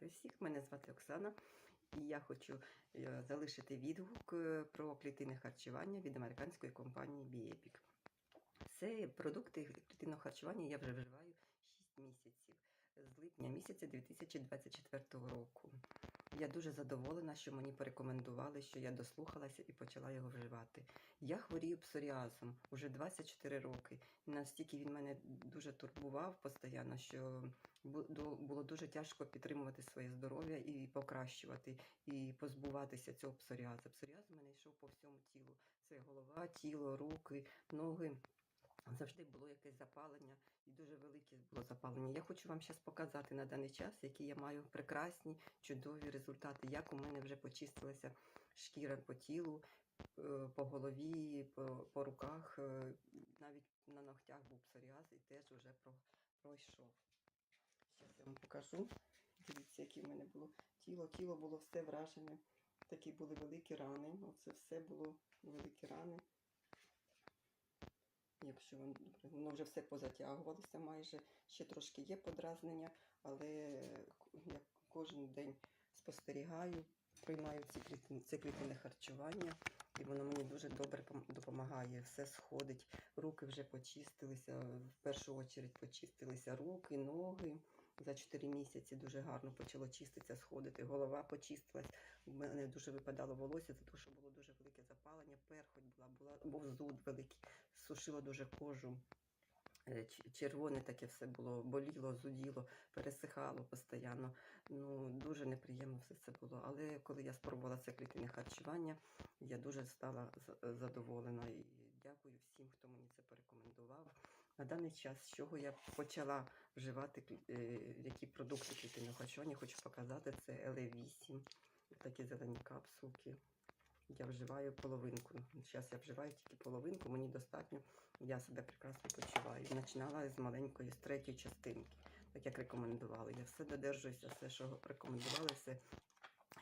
Вітаю всіх! Мене звати Оксана, і я хочу е, залишити відгук е, про клітинне харчування від американської компанії Biepic. Це продукти клітинного харчування я вже вживаю 6 місяців з липня місяця 2024 року. Я дуже задоволена, що мені порекомендували, що я дослухалася і почала його вживати. Я хворію псоріазом уже 24 роки. І настільки він мене дуже турбував постійно, що було дуже тяжко підтримувати своє здоров'я і покращувати, і позбуватися цього псоріазу. Псоріаз у мене йшов по всьому тілу. Це голова, тіло, руки, ноги. Завжди було якесь запалення, і дуже велике було запалення. Я хочу вам зараз показати на даний час, які я маю прекрасні, чудові результати, як у мене вже почистилася шкіра по тілу, е, по голові, по, по руках, е, навіть на ногтях був псоріаз і теж вже про, пройшов. Зараз я вам покажу. Дивіться, яке в мене було тіло. Тіло було все вражене. Такі були великі рани. Оце все було великі рани. Якщо воно вже все позатягувалося майже, ще трошки є подразнення, але я кожен день спостерігаю, приймаю ці це клітинне харчування, і воно мені дуже добре допомагає. Все сходить, руки вже почистилися, в першу чергу почистилися руки, ноги. За 4 місяці дуже гарно почало чиститися, сходити. Голова почистилась. У мене дуже випадало волосся, те, що було дуже велике запалення, перхоть була, була був зуд великий сушило дуже кожу. Е, Червоне таке все було, боліло, зуділо, пересихало постійно. Ну, дуже неприємно все це було. Але коли я спробувала це клітинне харчування, я дуже стала задоволена. І дякую всім, хто мені це порекомендував. На даний час, з чого я почала вживати е, які продукти клітинного харчування, хочу показати. Це L8, такі зелені капсулки. Я вживаю половинку. Зараз я вживаю тільки половинку, мені достатньо, я себе прекрасно почуваю. Починала з маленької, з третьої частинки, так як рекомендували. Я все додержуюся, все, що рекомендували, все,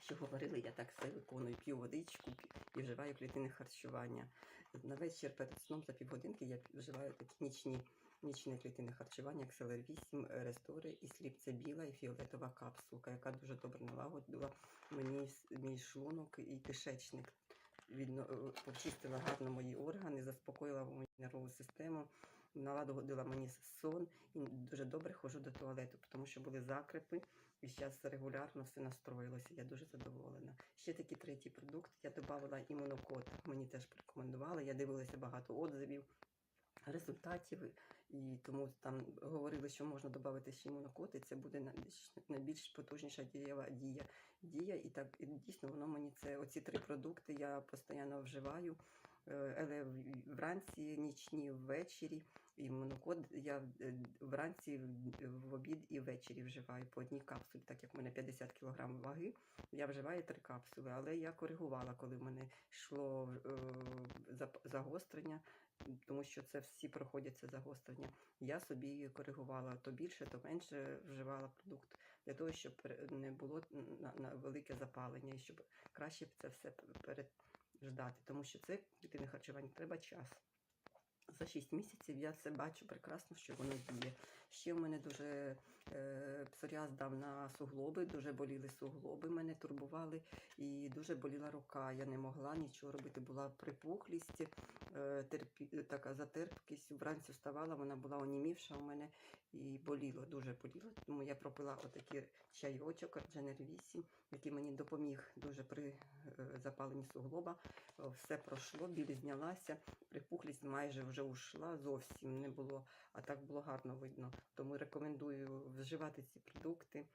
що говорили, я так все виконую. П'ю водичку і вживаю клітинне харчування. На вечір перед сном за півгодинки я вживаю такі нічні. Нічне клітинне харчування, як Селер 8, рестори і сліп. Це біла і фіолетова капсулка, яка дуже добре налагодила мені мій шлунок і кишечник. Відно, е, почистила гарно мої органи, заспокоїла мою нервову систему, наладила мені сон і дуже добре ходжу до туалету, тому що були закрепи, і зараз регулярно все настроїлося. Я дуже задоволена. Ще такий третій продукт. Я додавала імунокод. Мені теж порекомендували. Я дивилася багато отзивів. Результатів, і тому там говорили, що можна додати ще імунокод, і це буде найбільш, потужніша дієва дія. Дія, і так і дійсно воно мені це оці три продукти я постійно вживаю. Е, Але вранці, нічні, ввечері. Імунокод я е, вранці, в- в обід і ввечері вживаю по одній капсулі, так як в мене 50 кг ваги. Я вживаю три капсули, але я коригувала, коли в мене йшло е, загострення тому що це всі проходять це загострення. Я собі коригувала то більше, то менше вживала продукт для того, щоб не було на, велике запалення і щоб краще це все переждати, тому що це клітинне харчування треба час. За 6 місяців я це бачу прекрасно, що воно діє. Ще в мене дуже е, псоріаз дав на суглоби, дуже боліли суглоби, мене турбували, і дуже боліла рука. Я не могла нічого робити. Була припухлість, терпі, така затерпкість. Вранці вставала, вона була онімівша у мене і боліло, дуже боліло. Тому я пропила отакий чайочок Дженер 8, який мені допоміг дуже при е, запаленні суглоба. Е, Все пройшло, біль знялася, припухлість майже вже ушла, зовсім не було, а так було гарно видно. Тому рекомендую вживати ці продукти.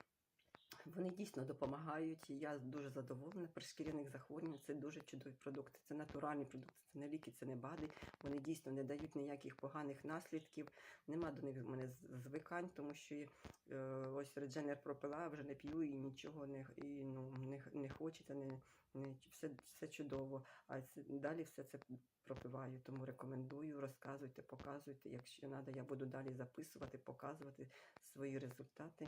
Вони дійсно допомагають. Я дуже задоволена. При шкіряних захворюваннях це дуже чудові продукти. Це натуральні продукти, це не ліки, це не БАДи. Вони дійсно не дають ніяких поганих наслідків. Нема до них в мене звикань, тому що е, ось редженер пропила, вже не п'ю і нічого не, і, ну, не, не хочеться, не, не, все, все чудово. А це, далі все це пропиваю. Тому рекомендую, розказуйте, показуйте. Якщо треба, я буду далі записувати, показувати свої результати.